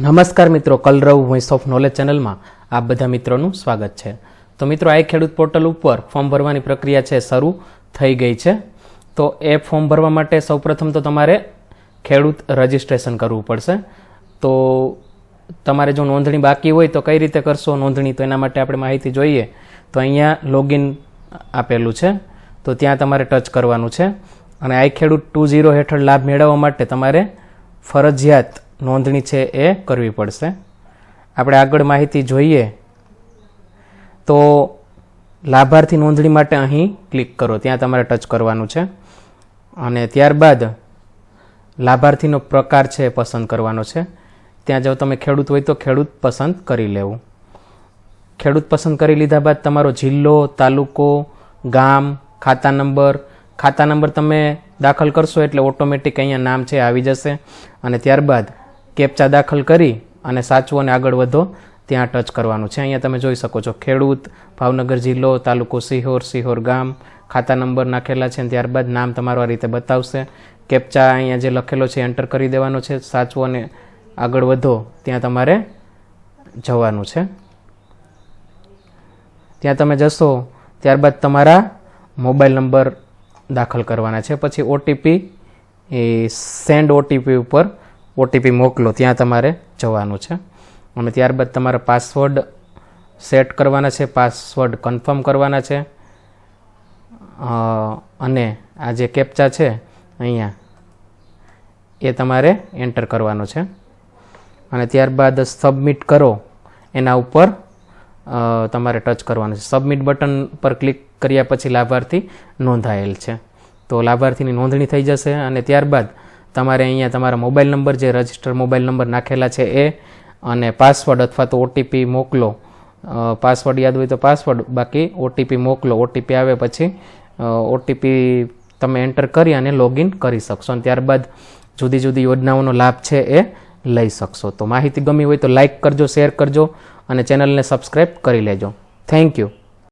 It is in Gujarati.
નમસ્કાર મિત્રો, કલરવ વોઇસ ઓફ નોલેજ ચેનલમાં આપ બધા મિત્રોનું સ્વાગત છે. તો મિત્રો, આ ખેડૂત પોર્ટલ ઉપર ફોર્મ ભરવાની પ્રક્રિયા છે, શરૂ થઈ ગઈ છે. તો એ ફોર્મ ભરવા માટે સૌપ્રથમ તો તમારે ખેડૂત રજિસ્ટ્રેશન કરવું પડશે. તો તમારે જો નોંધણી બાકી હોય તો કઈ રીતે કરશો નોંધણી, તો એના માટે આપણે માહિતી જોઈએ. તો અહીંયા લોગિન આપેલું છે. તો ત્યાં તમારે ટચ કરવાનું છે. અને આઈ ખેડૂત ટુ ઝીરો હેઠળ લાભ મેળવવા માટે તમારે ફરજિયાત નોંધણી છે એ કરવી પડશે. આપણે આગળ માહિતી જોઈએ તો લાભાર્થી નોંધણી માટે અહીં ક્લિક કરો, ત્યાં તમારે ટચ કરવાનું છે. અને ત્યારબાદ લાભાર્થીનો પ્રકાર છે એ પસંદ કરવાનો છે. ત્યાં જો તમે ખેડૂત હોય તો ખેડૂત પસંદ કરી લેવું. ખેડૂત પસંદ કરી લીધા બાદ તમારો જિલ્લો, તાલુકો, ગામ, ખાતા નંબર. ખાતા નંબર તમે દાખલ કરશો એટલે ઓટોમેટિક અહીંયા નામ છે આવી જશે. અને ત્યારબાદ કેપ્ચા દાખલ કરી અને સાચવો અને આગળ વધો, ત્યાં ટચ કરવાનું છે. અહીંયા તમે જોઈ શકો છો, ખેડૂત, ભાવનગર જિલ્લો, તાલુકો સિહોર સિહોર ગામ, ખાતા નંબર નાખેલા છે ત્યારબાદ નામ તમારું આ રીતે બતાવશે. કેપ્ચા અહીંયા જે લખેલો છે, એન્ટર કરી દેવાનો છે, સાચવો અને આગળ વધો, ત્યાં તમારે જવાનું છે. ત્યાં તમે જશો, ત્યારબાદ તમારા મોબાઈલ નંબર દાખલ કરવાના છે. પછી ઓટીપી, એ સેન્ડ ઓટીપી ઉપર ઓટીપી મોકલો, ત્યાં તમારે જવાનું છે. અને ત્યારબાદ તમારા પાસવર્ડ સેટ કરવાના છે પાસવર્ડ કન્ફર્મ કરવાના છે. અને આ જે કેપ્ચા છે, અહીંયા એ તમારે એન્ટર કરવાનો છે. અને ત્યારબાદ સબમિટ કરો, એના ઉપર તમારે ટચ કરવાનું છે. સબમિટ બટન પર ક્લિક કર્યા પછી લાભાર્થી નોંધાયેલ છે. તો લાભાર્થીની નોંધણી થઈ જશે અને ત્યારબાદ તમારે અહીંયા તમારા મોબાઈલ નંબર જે રજિસ્ટર મોબાઈલ નંબર નાખેલા છે એ અને પાસવર્ડ અથવા તો ઓટીપી મોકલો. પાસવર્ડ યાદ હોય તો પાસવર્ડ, બાકી ઓટીપી મોકલો. ઓટીપી આવે પછી ઓટીપી તમે એન્ટર કરી અને લોગિન કરી શકશો અને ત્યારબાદ જુદી જુદી યોજનાઓનો લાભ છે એ લઈ શકશો. તો માહિતી ગમી હોય તો લાઇક કરજો શેર કરજો અને ચેનલને સબસ્ક્રાઈબ કરી લેજો. Thank you